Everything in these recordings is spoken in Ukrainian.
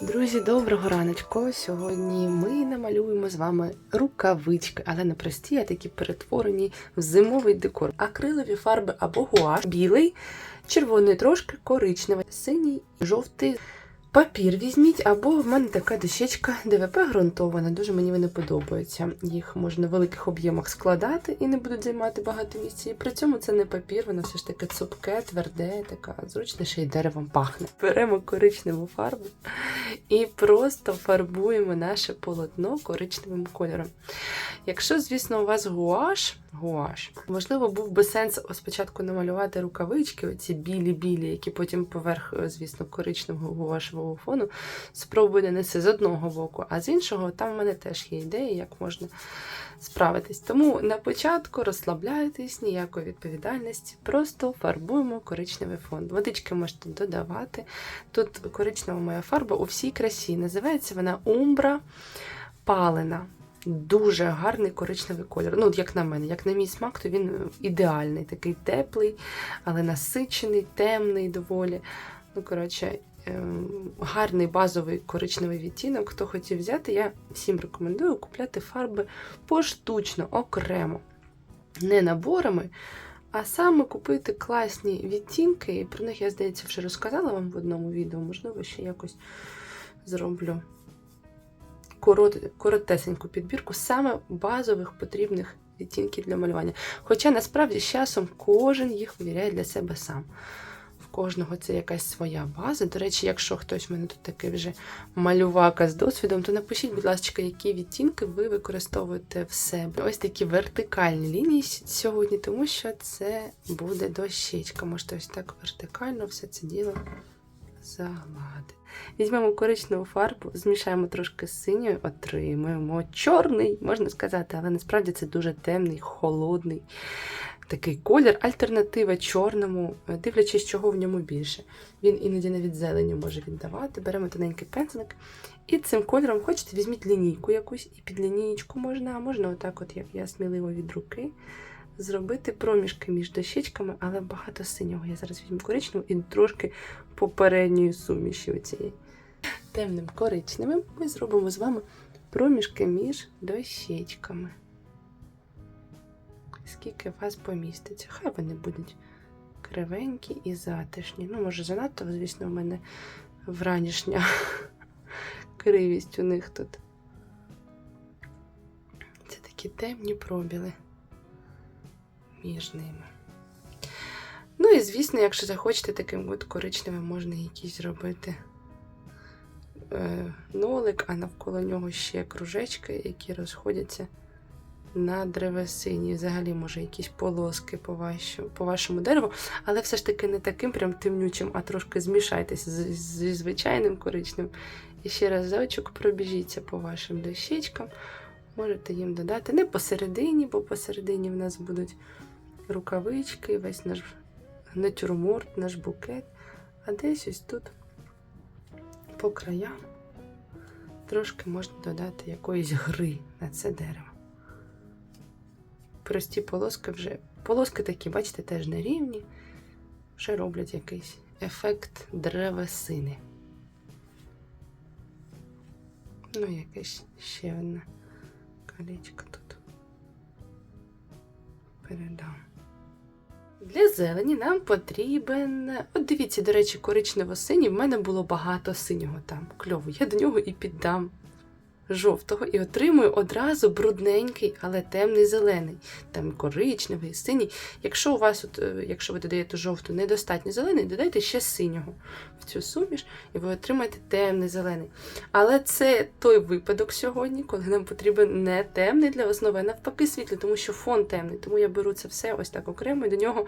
Друзі, доброго раночку. Сьогодні ми намалюємо з вами рукавички, але не прості, а такі перетворені в зимовий декор. Акрилові фарби або гуаш, білий, червоний трошки, коричневий, синій, жовтий. Папір візьміть, або в мене така дощечка ДВП ґрунтована. Дуже мені вони подобаються. Їх можна в великих об'ємах складати і не будуть займати багато місця. І при цьому це не папір, воно все ж таки цупке, тверде, така зручне, ще й деревом пахне. Беремо коричневу фарбу і просто фарбуємо наше полотно коричневим кольором. Якщо, звісно, у вас гуаш, гуаш, можливо, був би сенс спочатку намалювати рукавички, оці білі-білі, які потім поверх, е, звісно, коричневого гуашевого фону спробую нанести з одного боку, а з іншого там в мене теж є ідеї, як можна справитись. Тому на початку розслабляйтесь, ніякої відповідальності, просто фарбуємо коричневий фон. Водички можете додавати. Тут коричнева моя фарба у всій красі. Називається вона Умбра Палена. Дуже гарний коричневий колір. Ну, от як на мене, як на мій смак, то він ідеальний, такий теплий, але насичений, темний доволі. Ну, коротше, ем, гарний базовий коричневий відтінок. Хто хотів взяти, я всім рекомендую купляти фарби поштучно, окремо, не наборами. А саме купити класні відтінки, і про них я, здається, вже розказала вам в одному відео, можливо, ще якось зроблю корот, коротесеньку підбірку саме базових потрібних відтінків для малювання. Хоча насправді з часом кожен їх вибирає для себе сам. В кожного це якась своя база. До речі, якщо хтось в мене тут такий вже малювака з досвідом, то напишіть, будь ласка, які відтінки ви використовуєте в себе. Ось такі вертикальні лінії сьогодні, тому що це буде дощечка. Можете ось так вертикально все це діло загладити. Візьмемо коричневу фарбу, змішаємо трошки з синьою, отримуємо чорний, можна сказати, але насправді це дуже темний, холодний такий колір, альтернатива чорному, дивлячись, чого в ньому більше. Він іноді навіть зеленю може віддавати. Беремо тоненький пензлик. І цим кольором хочете, візьміть лінійку якусь, і під лінієчку можна, а можна отак, от як я сміливо від руки, зробити проміжки між дощечками, але багато синього. Я зараз візьму коричневу і трошки попередньої суміші оцієї. Темним коричневим ми зробимо з вами проміжки між дощечками. Скільки вас поміститься? Хай вони будуть кривенькі і затишні. Ну, може, занадто, звісно, в мене вранішня кривість у них тут. Це такі темні пробіли між ними. Ну і, звісно, якщо захочете таким от коричневим, можна якийсь зробити е, нолик, а навколо нього ще кружечки, які розходяться на древесині. Взагалі, може, якісь полоски по, вашу, по вашому дереву, але все ж таки не таким прям темнючим, а трошки змішайтеся зі звичайним коричневим. І ще разочок пробіжіться по вашим дощечкам. Можете їм додати не посередині, бо посередині в нас будуть рукавички, весь наш натюрморт, наш букет. А десь ось тут по краям трошки можна додати якоїсь гри на це дерево. Прості полоски вже. Полоски такі, бачите, теж нерівні, вже роблять якийсь ефект древесини. Ну, якесь ще одне колечко тут передам. Для зелені нам потрібен. От дивіться, до речі, коричнево-синій. В мене було багато синього там. Кльово. Я до нього і піддам жовтого і отримую одразу брудненький, але темний зелений. Там коричневий, синій. Якщо у вас, от, е, якщо ви додаєте жовту, недостатньо зелений, додайте ще синього в цю суміш, і ви отримаєте темний зелений. Але це той випадок сьогодні, коли нам потрібен не темний для основи, а навпаки світлий, тому що фон темний. Тому я беру це все ось так окремо і до нього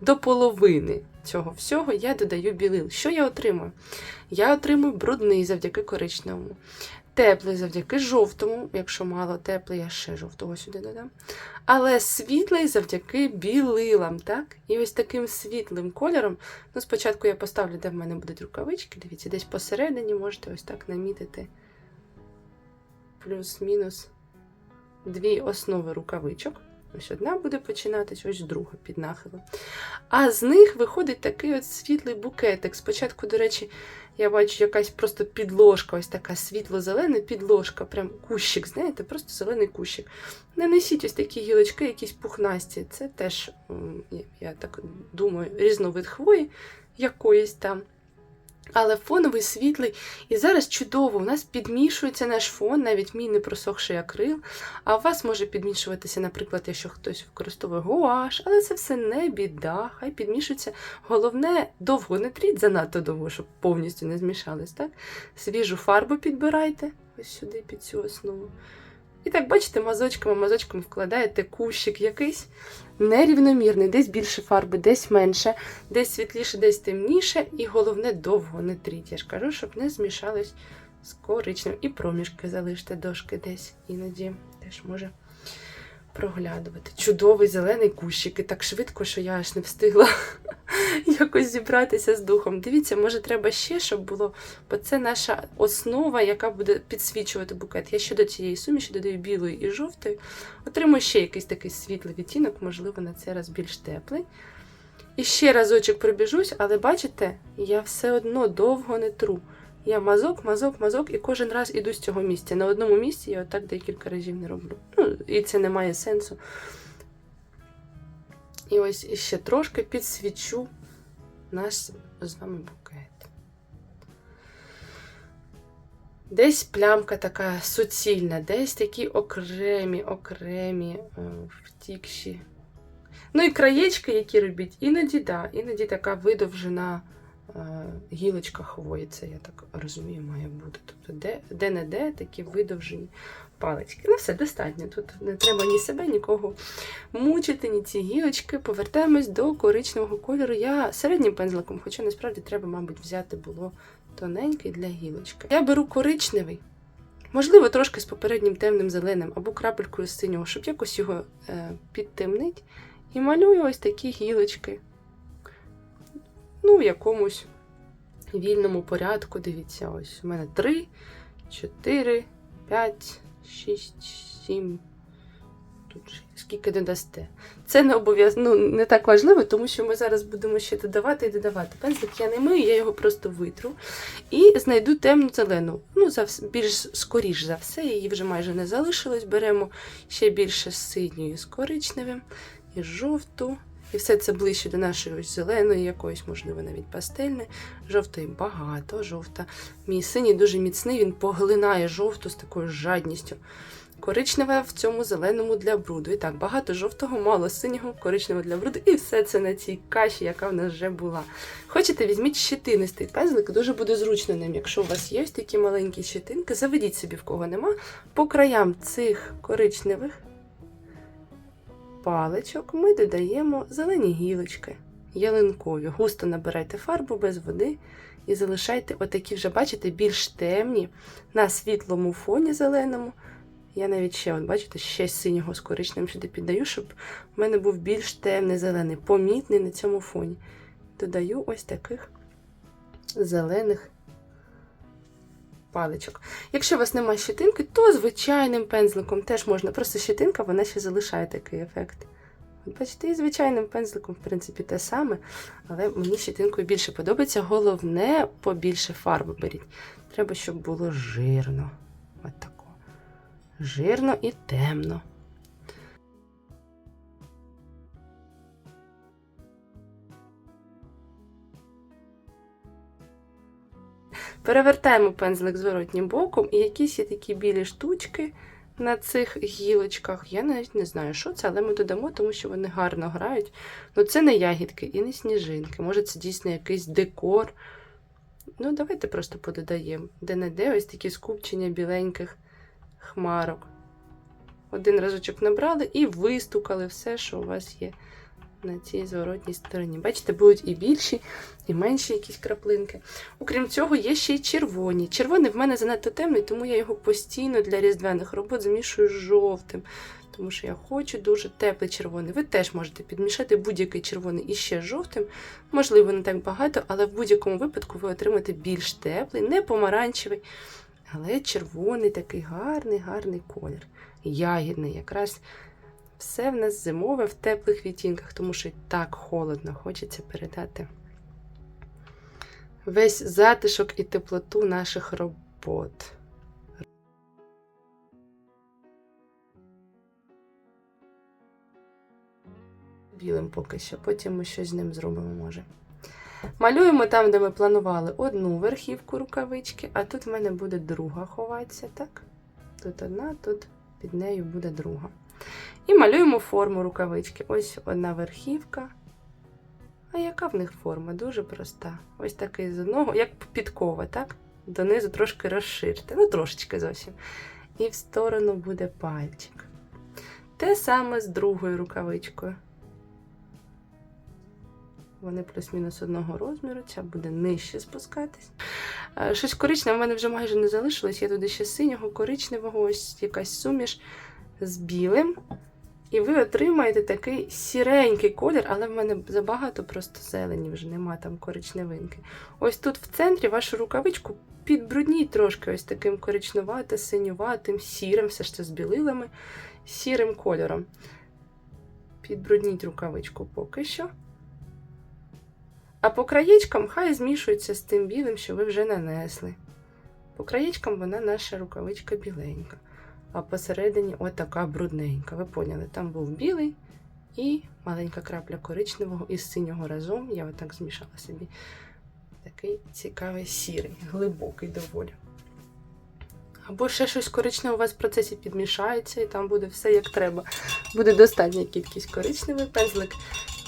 до половини цього всього я додаю білил. Що я отримую? Я отримую брудний завдяки коричневому. Теплий завдяки жовтому, якщо мало теплий, я ще жовтого сюди додам. Але світлий завдяки білилам, так? І ось таким світлим кольором. Ну, спочатку я поставлю, де в мене будуть рукавички. Дивіться, десь посередині можете ось так намітити плюс-мінус дві основи рукавичок. Ось одна буде починатись, ось друга під нахилом. А з них виходить такий от світлий букетик. Спочатку, до речі, Я бачу якась просто підложка, ось така світло-зелена підложка, прям кущик, знаєте, просто зелений кущик. Не несіть ось такі гілочки, якісь пухнасті. Це теж, я- так думаю, різновид хвої якоїсь там. Але фоновий світлий. І зараз чудово, у нас підмішується наш фон, навіть мій не просохший акрил. А у вас може підмішуватися, наприклад, якщо хтось використовує гуаш, але це все не біда, хай підмішується. Головне, довго не тріть занадто довго, щоб повністю не змішались. так? Свіжу фарбу підбирайте ось сюди під цю основу. І так, бачите, мазочками, мазочками вкладаєте кущик якийсь нерівномірний, десь більше фарби, десь менше, десь світліше, десь темніше. І головне, довго не тріть. Я ж кажу, щоб не змішались з коричневим. І проміжки залиште дошки десь іноді теж може проглядувати. Чудовий зелений кущик. І так швидко, що я аж не встигла якось зібратися з духом. Дивіться, може, треба ще, щоб було, бо це наша основа, яка буде підсвічувати букет. Я ще до цієї суміші додаю білої і жовтої. Отримую ще якийсь такий світлий відтінок, можливо, на цей раз більш теплий. І ще разочок пробіжусь, але бачите, я все одно довго не тру. Я мазок, мазок, мазок, і кожен раз іду з цього місця. На одному місці я отак декілька разів не роблю. Ну, і це не має сенсу. І ось ще трошки підсвічу наш з вами букет. Десь плямка така суцільна, десь такі окремі, окремі е, втікші. Ну і краєчки, які робіть, іноді, да, іноді така видовжена гілочка хвої, це я так розумію, має бути. Тобто, де, де не де такі видовжені палички. Ну, все достатньо. Тут не треба ні себе, нікого мучити, ні ці гілочки. Повертаємось до коричневого кольору. Я середнім пензликом, хоча насправді треба, мабуть, взяти було тоненький для гілочки. Я беру коричневий. Можливо, трошки з попереднім темним зеленим або крапелькою синього, щоб якось його е, підтемнить. І малюю ось такі гілочки. Ну, в якомусь вільному порядку. Дивіться, ось у мене 3, 4, 5, 6, 7. Тут скільки додасте. Це не обов'язково, ну, не так важливо, тому що ми зараз будемо ще додавати і додавати. Пензлик я не мию, я його просто витру. І знайду темну зелену. Ну, за, більш скоріш за все, її вже майже не залишилось. Беремо ще більше з синьою з коричневим і жовту. І все це ближче до нашої ось зеленої, якоїсь, можливо, навіть пастельної. Жовтої багато, жовта. Мій синій дуже міцний, він поглинає жовту з такою жадністю. Коричневе в цьому зеленому для бруду. І так, багато жовтого, мало синього, коричневого для бруду. І все це на цій каші, яка в нас вже була. Хочете, візьміть щетинистий пензлик, дуже буде зручно ним. Якщо у вас є такі маленькі щетинки, заведіть собі, в кого нема. По краям цих коричневих паличок ми додаємо зелені гілочки, ялинкові. Густо набирайте фарбу без води і залишайте отакі вже, бачите, більш темні на світлому фоні зеленому. Я навіть ще, от бачите, ще синього з коричневим сюди піддаю, щоб в мене був більш темний зелений, помітний на цьому фоні. Додаю ось таких зелених паличок. Якщо у вас немає щетинки, то звичайним пензликом теж можна. Просто щетинка, вона ще залишає такий ефект. Бачите, і звичайним пензликом, в принципі, те саме, але мені щетинкою більше подобається. Головне, побільше фарби беріть. Треба, щоб було жирно. От. Жирно і темно. Перевертаємо пензлик зворотнім боком, і якісь є такі білі штучки на цих гілочках. Я навіть не знаю, що це, але ми додамо, тому що вони гарно грають. Ну, це не ягідки і не сніжинки. Може, це дійсно якийсь декор. Ну, давайте просто пододаємо. Де-не-де ось такі скупчення біленьких хмарок. Один разочок набрали і вистукали все, що у вас є на цій зворотній стороні. Бачите, будуть і більші, і менші якісь краплинки. Окрім цього, є ще й червоні. Червоний в мене занадто темний, тому я його постійно для різдвяних робот змішую з жовтим. Тому що я хочу дуже теплий червоний. Ви теж можете підмішати будь-який червоний і ще жовтим. Можливо, не так багато, але в будь-якому випадку ви отримаєте більш теплий, не помаранчевий, але червоний такий гарний, гарний колір. Ягідний, якраз все в нас зимове в теплих відтінках, тому що так холодно, хочеться передати весь затишок і теплоту наших робот. Білим поки що, потім ми щось з ним зробимо, може. Малюємо там, де ми планували одну верхівку рукавички, а тут в мене буде друга ховатися, так? Тут одна, тут під нею буде друга. І малюємо форму рукавички. Ось одна верхівка. А яка в них форма? Дуже проста. Ось такий з одного, як підкова, так? Донизу трошки розширте, ну трошечки зовсім. І в сторону буде пальчик. Те саме з другою рукавичкою. Вони плюс-мінус одного розміру, ця буде нижче спускатись. Е, Щось коричневе в мене вже майже не залишилось. Я туди ще синього, коричневого, ось якась суміш з білим. І ви отримаєте такий сіренький колір, але в мене забагато просто зелені вже нема там коричневинки. Ось тут в центрі вашу рукавичку підбрудніть трошки ось таким коричнуватим, синюватим, сірим, все ж це з білилами, сірим кольором. Підбрудніть рукавичку поки що. А по краєчкам хай змішується з тим білим, що ви вже нанесли. По краєчкам вона наша рукавичка біленька, а посередині отака брудненька. Ви поняли, там був білий і маленька крапля коричневого із синього разом. Я отак змішала собі. Такий цікавий сірий, глибокий доволі. Або ще щось коричневе у вас в процесі підмішається, і там буде все як треба. Буде достатня кількість коричневий пензлик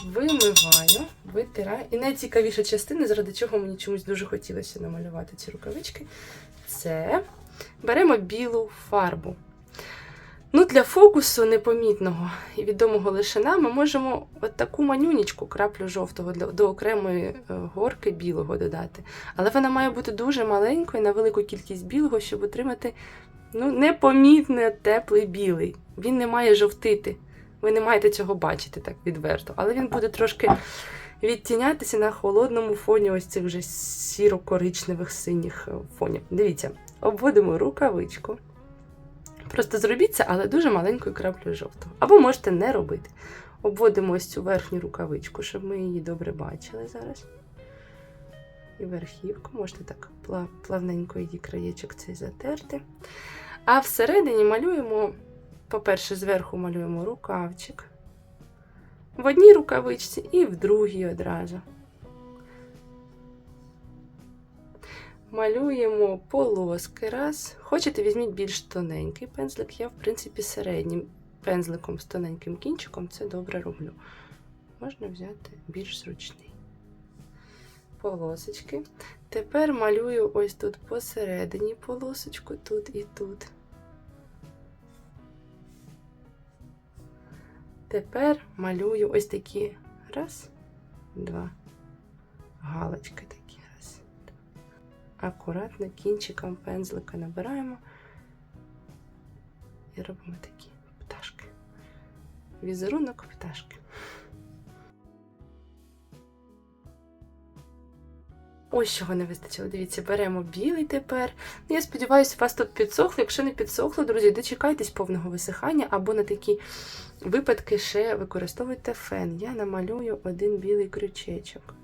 вимиваю, витираю. І найцікавіша частина, заради чого мені чомусь дуже хотілося намалювати ці рукавички, це беремо білу фарбу. Ну, Для фокусу непомітного і відомого лише нам, ми можемо от таку манюнічку, краплю жовтого до окремої е, горки білого додати. Але вона має бути дуже маленькою на велику кількість білого, щоб отримати ну, непомітний теплий білий. Він не має жовтити. Ви не маєте цього бачити так відверто, але він буде трошки відтінятися на холодному фоні ось цих вже сіро-коричневих синіх е, фонів. Дивіться, обводимо рукавичку. Просто зробіть це, але дуже маленькою краплею жовтого. Або можете не робити. Обводимо ось цю верхню рукавичку, щоб ми її добре бачили зараз. І верхівку, можете так плавненько її краєчок цей затерти. А всередині малюємо. По-перше, зверху малюємо рукавчик. В одній рукавичці і в другій одразу. Малюємо полоски раз. Хочете, візьміть більш тоненький пензлик. Я, в принципі, середнім пензликом з тоненьким кінчиком це добре роблю. Можна взяти більш зручний. Полосочки. Тепер малюю ось тут посередині полосочку, тут і тут. Тепер малюю ось такі раз, два, галочки такі. Акуратно кінчиком пензлика набираємо і робимо такі пташки. Візерунок пташки. Ось чого не вистачило. Дивіться, беремо білий тепер. Ну, Я сподіваюся, у вас тут підсохло. Якщо не підсохло, друзі, дочекайтесь повного висихання, або на такі випадки ще використовуйте фен. Я намалюю один білий крючечок.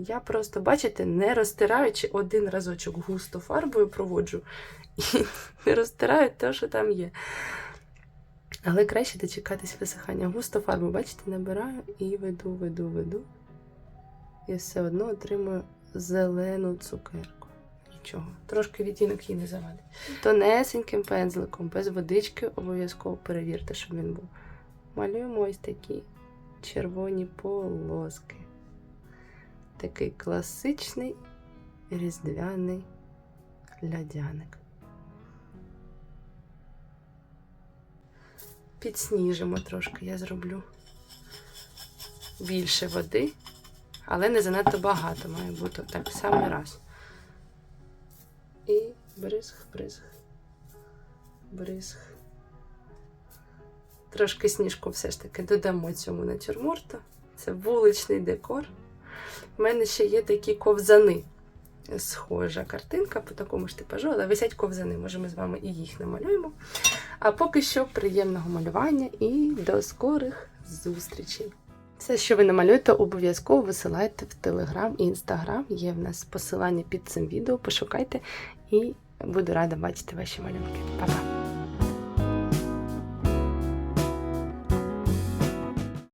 Я просто, бачите, не розтираючи один разочок густо фарбою проводжу і не розтираю те, що там є. Але краще дочекатись висихання. Густо фарбу, бачите, набираю і веду, веду, веду. І все одно отримую зелену цукерку. Нічого. Трошки відтінок її не завадить. Тонесеньким пензликом, без водички, обов'язково перевірте, щоб він був. Малюємо ось такі червоні полоски. Такий класичний різдвяний лядяник. Підсніжимо трошки, я зроблю більше води але не занадто багато має бути так саме раз. І бризг, бризг, бризг. Трошки сніжку все ж таки додамо цьому натюрморту. Це вуличний декор. У мене ще є такі ковзани. Схожа картинка по такому ж типажу, але висять ковзани, може ми з вами і їх намалюємо. А поки що приємного малювання і до скорих зустрічей! Все, що ви намалюєте, обов'язково висилайте в Телеграм і Інстаграм. Є в нас посилання під цим відео. Пошукайте і буду рада бачити ваші малюнки. Па-па!